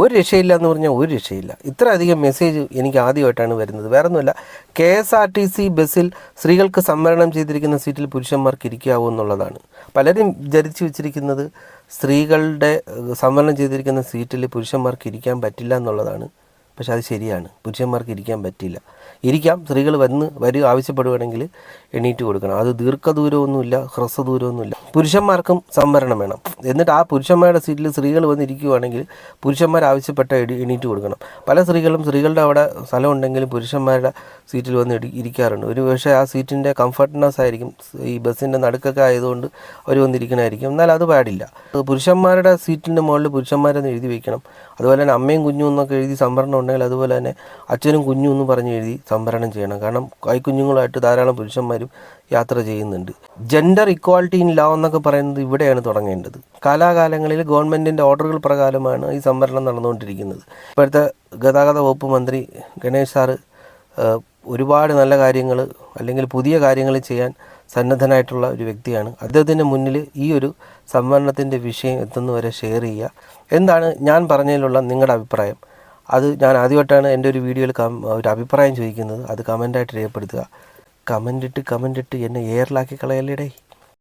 ഒരു രക്ഷയില്ല എന്ന് പറഞ്ഞാൽ ഒരു രക്ഷയില്ല. ഇത്ര അധികം മെസ്സേജ് എനിക്ക് ആദ്യമായിട്ടാണ് വരുന്നത്. വേറെ ഒന്നുമില്ല K S R T C ബസ്സിൽ സ്ത്രീകൾക്ക് സംവരണം ചെയ്തിരിക്കുന്ന സീറ്റിൽ പുരുഷന്മാർക്ക് ഇരിക്കാവൂ എന്നുള്ളതാണ്. പലരും ധരിച്ചു വെച്ചിരിക്കുന്നത് സ്ത്രീകളുടെ സംവരണം ചെയ്തിരിക്കുന്ന സീറ്റിൽ പുരുഷന്മാർക്ക് ഇരിക്കാൻ പറ്റില്ല എന്നുള്ളതാണ്. പക്ഷെ അത് ശരിയാണ്. പുരുഷന്മാർക്ക് ഇരിക്കാൻ പറ്റില്ല. ഇരിക്കാം സ്ത്രീകൾ വന്ന് വരിക ആവശ്യപ്പെടുകയാണെങ്കിൽ എണീറ്റ് കൊടുക്കണം. അത് ദീർഘദൂരമൊന്നുമില്ല ഹ്രസ്വദൂരമൊന്നുമില്ല. പുരുഷന്മാർക്കും സംവരണം വേണം. എന്നിട്ട് ആ പുരുഷന്മാരുടെ സീറ്റിൽ സ്ത്രീകൾ വന്ന് ഇരിക്കുകയാണെങ്കിൽ പുരുഷന്മാർ ആവശ്യപ്പെട്ട എണീറ്റ് കൊടുക്കണം. പല സ്ത്രീകളും സ്ത്രീകളുടെ അവിടെ സ്ഥലം ഉണ്ടെങ്കിലും പുരുഷന്മാരുടെ സീറ്റിൽ വന്ന് ഇരിക്കാറുണ്ട്. ഒരു പക്ഷേ ആ സീറ്റിന്റെ കംഫർട്ട്നെസ് ആയിരിക്കും ഈ ബസ്സിന്റെ നടുക്കൊക്കെ ആയതുകൊണ്ട് അവർ വന്നിരിക്കണമായിരിക്കും. എന്നാൽ അത് പാടില്ല. പുരുഷന്മാരുടെ സീറ്റിന്റെ മുകളിൽ പുരുഷന്മാരെന്ന് എഴുതി വയ്ക്കണം. അതുപോലെ തന്നെ അമ്മയും കുഞ്ഞും എന്നൊക്കെ എഴുതി സംവരണം ഉണ്ടെങ്കിൽ അതുപോലെ തന്നെ അച്ഛനും കുഞ്ഞും എന്ന് പറഞ്ഞ് എഴുതി സംവരണം ചെയ്യണം. കാരണം കൈക്കുഞ്ഞുങ്ങളായിട്ട് ധാരാളം പുരുഷന്മാരും യാത്ര ചെയ്യുന്നുണ്ട്. ജെൻഡർ ഇക്വാളിറ്റി ഇൻ ലോ എന്നൊക്കെ പറയുന്നത് ഇവിടെയാണ് തുടങ്ങേണ്ടത്. കാലാകാലങ്ങളിൽ ഗവൺമെന്റിന്റെ ഓർഡറുകൾ പ്രകാരമാണ് ഈ സംവരണം നടന്നുകൊണ്ടിരിക്കുന്നത്. ഇപ്പോഴത്തെ ഗതാഗത വകുപ്പ് മന്ത്രി ഗണേഷ് സാറ് ഒരുപാട് നല്ല കാര്യങ്ങൾ അല്ലെങ്കിൽ പുതിയ കാര്യങ്ങൾ ചെയ്യാൻ സന്നദ്ധനായിട്ടുള്ള ഒരു വ്യക്തിയാണ്. അദ്ദേഹത്തിന്റെ മുന്നിൽ ഈ ഒരു സംവരണത്തിന്റെ വിഷയം എത്തുന്നവരെ ഷെയർ ചെയ്യുക. എന്താണ് ഞാൻ പറഞ്ഞതിലുള്ള നിങ്ങളുടെ അഭിപ്രായം? അത് ഞാൻ ആദ്യമായിട്ടാണ് എന്റെ ഒരു വീഡിയോയിൽ കം ഒരു അഭിപ്രായം ചോദിക്കുന്നത്. അത് കമന്റായിട്ട് രേഖപ്പെടുത്തുക. കമന്റ് ഇട്ട് കമന്റ് ഇട്ട് എന്നെ എയറിലാക്കി കളയല്ലേടേ.